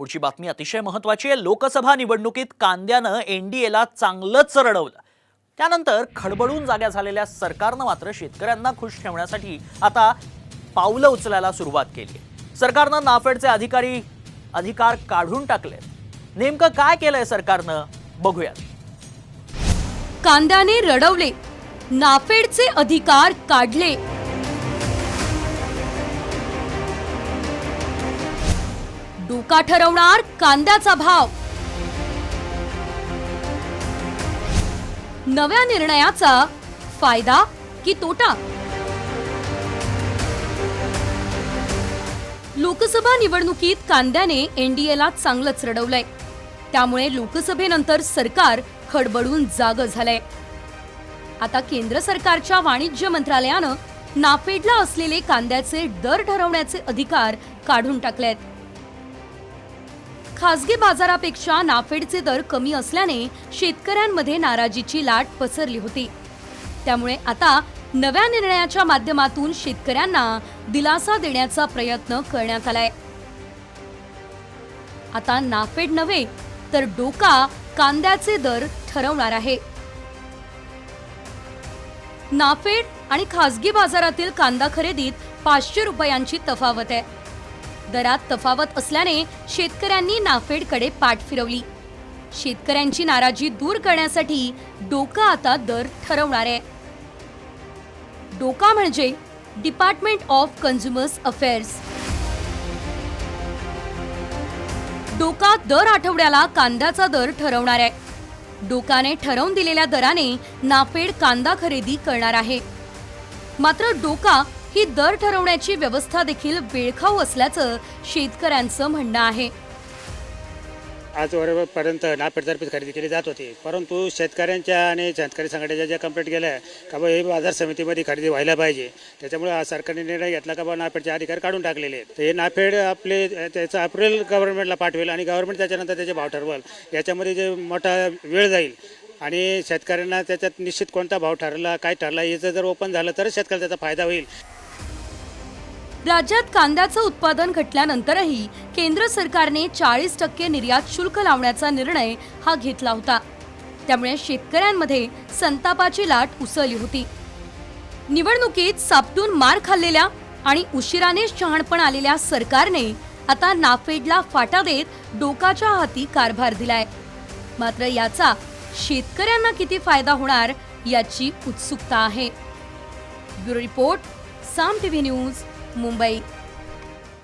पुढची बातमी अतिशय महत्वाची आहे. लोकसभा निवडणुकीत कांद्यानं एनडीएला चांगलंच रडवलं. त्यानंतर खडबडून जाग्या झालेल्या सरकारनं मात्र शेतकऱ्यांना खुश ठेवण्यासाठी आता पावलं उचलायला सुरुवात केली सरकारनं नाफेडचे अधिकारी अधिकार काढून टाकले नेमकं काय केलंय सरकारनं? बघूया कांद्याने रडवले. नाफेडचे अधिकार काढले. डोका ठरवणार कांद्याचा भाव. नव्या निर्णयाचा फायदा की तोटा? लोकसभा निवडणुकीत कांद्याने एनडीएला चांगलंच रडवलंय. त्यामुळे लोकसभेनंतर सरकार खडबडून जाग झालंय. आता केंद्र सरकारच्या वाणिज्य मंत्रालयानं नाफेडला असलेले कांद्याचे दर ठरवण्याचे अधिकार काढून टाकलेत. खासगी बाजारापेक्षा नाफेडचे दर कमी असल्याने शेतकऱ्यांमध्ये नाराजीची लाट पसरली होती. त्यामुळे आता नव्या निर्णयाच्या माध्यमातून शेतकऱ्यांना दिलासा देण्याचा प्रयत्न करण्यात आलाय. आता नाफेड नव्हे तर डोका कांद्याचे दर ठरवणार आहे. नाफेड आणि खासगी बाजारातील कांदा खरेदीत पाचशे रुपयांची तफावत आहे. दरात तफावत असल्याने शेतकऱ्यांनी नाफेडकडे पाठ फिरवली. शेतकऱ्यांची नाराजी दूर करण्यासाठी डोका आता दर ठरवणार आहे. डोका म्हणजे डिपार्टमेंट ऑफ कन्झ्युमर्स अफेअर्स डोका दर आठवड्याला कांद्याचा दर ठरवणार आहे. डोकाने ठरवून दिलेल्या दराने नाफेड कांदा खरेदी करणार आहे. मात्र डोका ही दर ठरवण्याची व्यवस्था देखील वेळखाऊ असल्याचं शेतकऱ्यांचं म्हणणं आहे. आजवरपर्यंत नापेडतर्फे खरेदी केली जात होती. परंतु शेतकऱ्यांच्या आणि शेतकरी संघटनेच्या ज्या कंप्लेंट गेल्या का बा हे बाजार समितीमध्ये खरेदी व्हायला पाहिजे. त्याच्यामुळे आज सरकारने निर्णय घेतला का बा नाफेडचे अधिकार काढून टाकलेले आहेत. तर हे नाफेड आपले त्याचं अप्रिल गव्हर्नमेंटला पाठवेल आणि गव्हर्नमेंट त्याच्यानंतर त्याचे भाव ठरवेल. याच्यामध्ये जे मोठा वेळ जाईल आणि शेतकऱ्यांना त्याच्यात निश्चित कोणता भाव ठरला काय ठरला याचं जर ओपन झालं तरच शेतकऱ्याला त्याचा फायदा होईल. राज्यात कांद्याचं उत्पादन घटल्यानंतरही केंद्र सरकारने चाळीस टक्के निर्यात शुल्क लावण्याचा निर्णय हा घेतला होता. त्यामुळे शेतकऱ्यांमध्ये संतापाची लाट उसळली होती. निवडणुकीत सापटून मार खाल्लेल्या आणि उशिराने शहाणपण आलेल्या सरकारने आता नाफेडला फाटा देत डोकाच्या हाती कारभार दिलाय. मात्र याचा शेतकऱ्यांना किती फायदा होणार याची उत्सुकता आहे. Bureau report Saam TV news Mumbai.